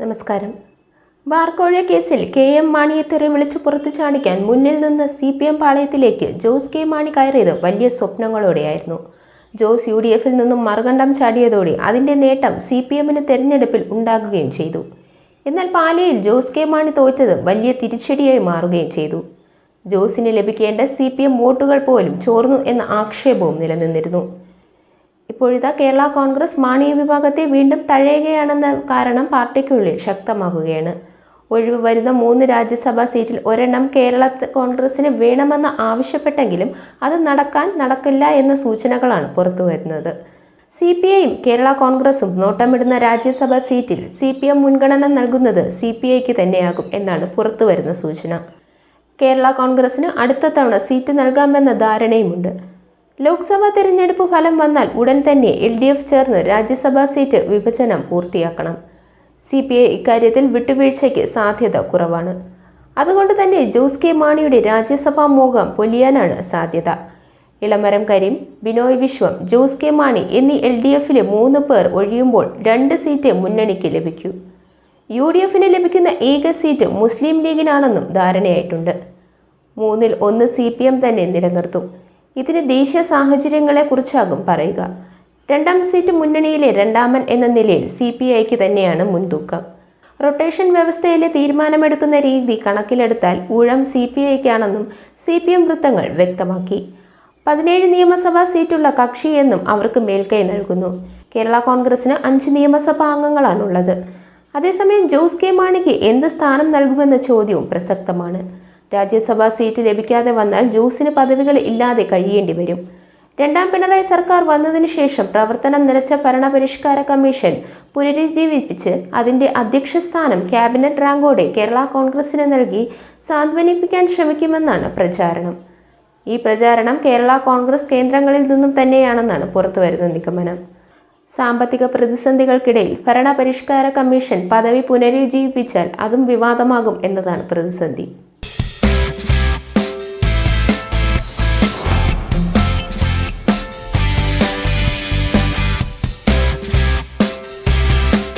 നമസ്കാരം. ബാർക്കോഴ കേസിൽ K M മാണിയെ തെറി വിളിച്ചു പുറത്തു ചാടിക്കാൻ മുന്നിൽ നിന്ന് സി പി എം പാളയത്തിലേക്ക് ജോസ് കെ മാണി കയറിയത് വലിയ സ്വപ്നങ്ങളോടെയായിരുന്നു. ജോസ് യു ഡി എഫിൽ നിന്നും മറുകണ്ഠം ചാടിയതോടെ അതിന്റെ നേട്ടം സി പി എമ്മിന് തെരഞ്ഞെടുപ്പിൽ ഉണ്ടാകുകയും ചെയ്തു. എന്നാൽ പാലയിൽ ജോസ് കെ മാണി തോറ്റത് വലിയ തിരിച്ചടിയായി മാറുകയും ചെയ്തു. ജോസിന് ലഭിക്കേണ്ട സി പി എം വോട്ടുകൾ പോലും ചോർന്നു എന്ന ആക്ഷേപവും നിലനിന്നിരുന്നു. ഇപ്പോഴിതാ കേരള കോൺഗ്രസ് മാണി വിഭാഗത്തെ വീണ്ടും തഴയുകയാണെന്ന കാരണം പാർട്ടിക്കുള്ളിൽ ശക്തമാകുകയാണ് ഒഴിവ് വരുന്ന മൂന്ന് രാജ്യസഭാ സീറ്റിൽ ഒരെണ്ണം കേരള കോൺഗ്രസിന് വേണമെന്ന് ആവശ്യപ്പെട്ടെങ്കിലും അത് നടക്കാൻ നടക്കില്ല എന്ന സൂചനകളാണ് പുറത്തു വരുന്നത് സി പി ഐയും കേരള കോൺഗ്രസും നോട്ടമിടുന്ന രാജ്യസഭാ സീറ്റിൽ സി പി എം മുൻഗണന നൽകുന്നത് സി പി ഐക്ക് തന്നെയാകും എന്നാണ് പുറത്തു വരുന്ന സൂചന. കേരള കോൺഗ്രസിന് അടുത്ത തവണ സീറ്റ് നൽകാമെന്ന ധാരണയുമുണ്ട്. ലോക്സഭാ തെരഞ്ഞെടുപ്പ് ഫലം വന്നാൽ ഉടൻ തന്നെ എൽ ഡി എഫ് ചേർന്ന് രാജ്യസഭാ സീറ്റ് വിഭജനം പൂർത്തിയാക്കണം. സി പി ഐ ഇക്കാര്യത്തിൽ വിട്ടുവീഴ്ചയ്ക്ക് സാധ്യത കുറവാണ്. അതുകൊണ്ട് തന്നെ ജോസ് കെ മാണിയുടെ രാജ്യസഭാ മോഹം പൊലിയാനാണ് സാധ്യത. ഇളമരം കരീം ബിനോയ് വിശ്വം ജോസ് കെ മാണി എന്നീ എൽ ഡി എഫിലെ മൂന്ന് പേർ ഒഴിയുമ്പോൾ രണ്ട് സീറ്റ് മുന്നണിക്ക് ലഭിക്കൂ. യു ഡി എഫിന് ലഭിക്കുന്ന ഏക സീറ്റ് മുസ്ലിം ലീഗിനാണെന്നും ധാരണയായിട്ടുണ്ട്. മൂന്നിൽ ഒന്ന് സി പി എം തന്നെ നിലനിർത്തും. ഇതിന് ദേശീയ സാഹചര്യങ്ങളെക്കുറിച്ചാകും പറയുക. രണ്ടാം സീറ്റ് മുന്നണിയിലെ രണ്ടാമൻ എന്ന നിലയിൽ സി പി ഐക്ക് തന്നെയാണ് മുൻതൂക്കം. റൊട്ടേഷൻ വ്യവസ്ഥയിലെ തീരുമാനമെടുക്കുന്ന രീതി കണക്കിലെടുത്താൽ ഊഴം സി പി ഐക്കാണെന്നും സി പി എം വൃത്തങ്ങൾ വ്യക്തമാക്കി. പതിനേഴ് നിയമസഭാ സീറ്റുള്ള കക്ഷി എന്നും അവർക്ക് മേൽക്കൈ നൽകുന്നു. കേരള കോൺഗ്രസിന് അഞ്ച് നിയമസഭാ അംഗങ്ങളാണുള്ളത്. അതേസമയം ജോസ് കെ മാണിക്ക് എന്ത് സ്ഥാനം നൽകുമെന്ന ചോദ്യവും പ്രസക്തമാണ്. രാജ്യസഭാ സീറ്റ് ലഭിക്കാതെ വന്നാൽ ജോസിന് പദവികൾ ഇല്ലാതെ കഴിയേണ്ടി വരും. രണ്ടാം പിണറായി സർക്കാർ വന്നതിനു ശേഷം പ്രവർത്തനം നിലച്ച ഭരണപരിഷ്കാര കമ്മീഷൻ പുനരുജ്ജീവിപ്പിച്ച് അതിന്റെ അധ്യക്ഷ സ്ഥാനം ക്യാബിനറ്റ് റാങ്കോടെ കേരള കോൺഗ്രസിന് നൽകി സാന്ത്വനിപ്പിക്കാൻ ശ്രമിക്കുമെന്നാണ് പ്രചാരണം. ഈ പ്രചാരണം കേരള കോൺഗ്രസ് കേന്ദ്രങ്ങളിൽ നിന്നും തന്നെയാണെന്നാണ് പുറത്തുവരുന്ന നിഗമനം. സാമ്പത്തിക പ്രതിസന്ധികൾക്കിടയിൽ ഭരണപരിഷ്കാര കമ്മീഷൻ പദവി പുനരുജ്ജീവിപ്പിച്ചാൽ അതും വിവാദമാകും എന്നതാണ് പ്രതിസന്ധി.